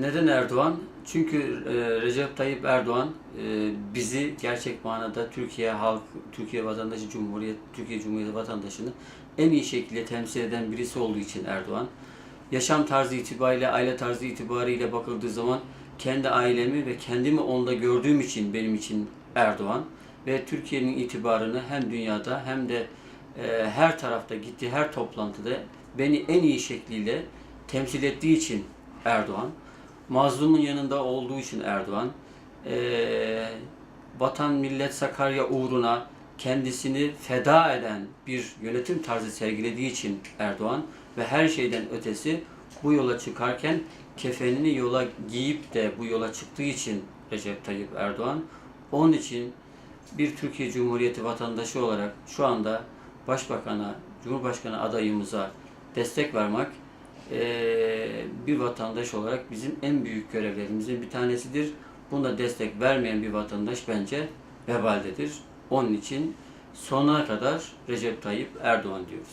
Neden Erdoğan? Çünkü e, Recep Tayyip Erdoğan e, bizi gerçek manada Türkiye halk, Türkiye vatandaşı, Cumhuriyet, Türkiye Cumhuriyeti vatandaşını en iyi şekilde temsil eden birisi olduğu için Erdoğan. Yaşam tarzı itibariyle, aile tarzı itibariyle bakıldığı zaman kendi ailemi ve kendimi onda gördüğüm için benim için Erdoğan ve Türkiye'nin itibarını hem dünyada hem de e, her tarafta gittiği her toplantıda beni en iyi şekliyle temsil ettiği için Erdoğan. Mazlumun yanında olduğu için Erdoğan. E, vatan millet Sakarya uğruna kendisini feda eden bir yönetim tarzı sergilediği için Erdoğan ve her şeyden ötesi bu yola çıkarken kefenini yola giyip de bu yola çıktığı için Recep Tayyip Erdoğan onun için bir Türkiye Cumhuriyeti vatandaşı olarak şu anda Başbakan'a, Cumhurbaşkanı adayımıza destek vermek eee, bir vatandaş olarak bizim en büyük görevlerimizin bir tanesidir. Buna destek vermeyen bir vatandaş bence vebaldedir. Onun için sonuna kadar Recep Tayyip Erdoğan diyoruz.